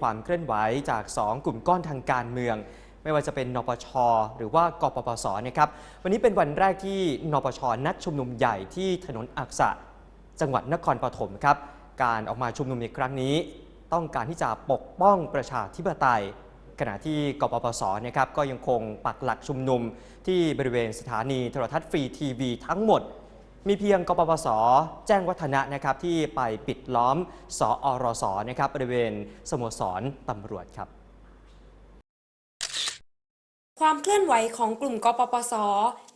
ความเคลื่อนไหวจาก 2 กลุ่มก้อนทางการเมือง ไม่ว่าจะเป็นนปช หรือว่ากปปสนะครับวันนี้เป็นวันแรกที่นปชนัดชุมนุมใหญ่ที่ถนนอักษะ จังหวัดนครปฐมครับการออกมาชุมนุมในครั้งนี้ ต้องการที่จะปกป้องประชาธิปไตย ขณะที่กปปสนะครับก็ยังคงปักหลักชุมนุมที่บริเวณสถานีโทรทัศน์ฟรีทีวีทั้งหมด มีเพียงกปปส แจ้งวัฒนะนะครับที่ไปปิดล้อมสอรสนะครับบริเวณสโมสรตำรวจครับ ความเคลื่อนไหวของกลุ่มกปปส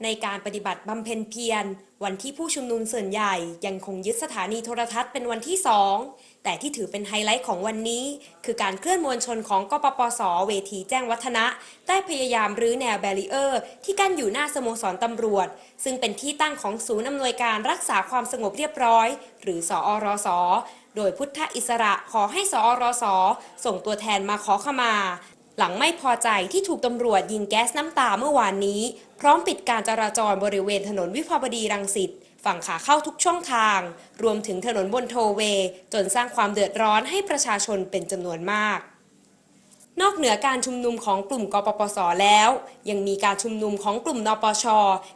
ในการปฏิบัติบำเพ็ญเพียร วันที่ผู้ชุมนุมส่วนใหญ่ยังคงยึดสถานีโทรทัศน์เป็นวันที่2แต่ที่ถือเป็นไฮไลท์ของวันนี้ คือการเคลื่อนมวลชนของกปปส เวทีแจ้งวัฒนะได้พยายามรื้อแนวแบรีเออร์ ที่กั้นอยู่หน้าสโมสรตำรวจ ซึ่งเป็นที่ตั้งของศูนย์อำนวยการรักษาความสงบเรียบร้อย หรือสอรสโดยพุทธอิสระขอให้สอรสส่งตัวแทนมาขอขมา หลังไม่พอใจที่ถูกตำรวจยิงแก๊สน้ำตาเมื่อวานนี้ พร้อมปิดการจราจรบริเวณถนนวิภาวดีรังสิตฝั่งขาเข้าทุกช่องทาง รวมถึงถนนบนโทเวจนสร้างความเดือดร้อนให้ประชาชนเป็นจำนวนมาก นอกเหนือการชุมนุมของกลุ่มกปปส แล้ว ยังมีการชุมนุมของกลุ่มนปช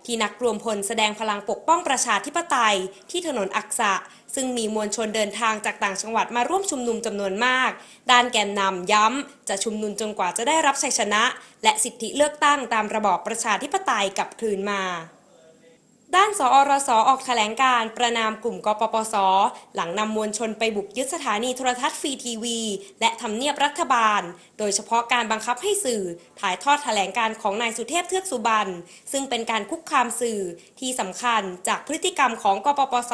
ที่นักรวมพลแสดงพลังปกป้องประชาธิปไตย ที่ถนนอักษะ ซึ่งมีมวลชนเดินทางจากต่างจังหวัดมาร่วมชุมนุมจำนวนมาก ด้านแกนนำย้ำ จะชุมนุมจนกว่าจะได้รับชัยชนะ และสิทธิเลือกตั้งตามระบอบประชาธิปไตยกลับคืนมา ด้านสอรสอออกแถลงการ์ประนามกลุ่มกปปส หลังนำมวลชนไปบุกยึดสถานีโทรทัศน์ฟรีทีวี และทำเนียบรัฐบาล โดยเฉพาะการบังคับให้สื่อ ถ่ายทอดแถลงการ์ของนายสุเทพเทือกสุบรรณซึ่งเป็นการคุกคามสื่อที่สำคัญจากพฤติกรรมของกปปส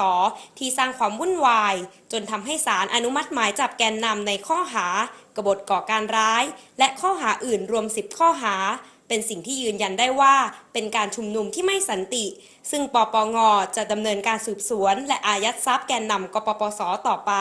ที่สร้างความวุ่นวาย จนทำให้ศาลอนุมัติหมายจับแกนนำในข้อหากบฏก่อการร้าย และข้อหาอื่นรวม 10 ข้อหา เป็นสิ่งที่ยืนยันได้ว่าเป็นการชุมนุมที่ไม่สันติ ซึ่งปปงจะดำเนินการสืบสวน และอายัดทรัพย์แกนนำกปปสต่อไป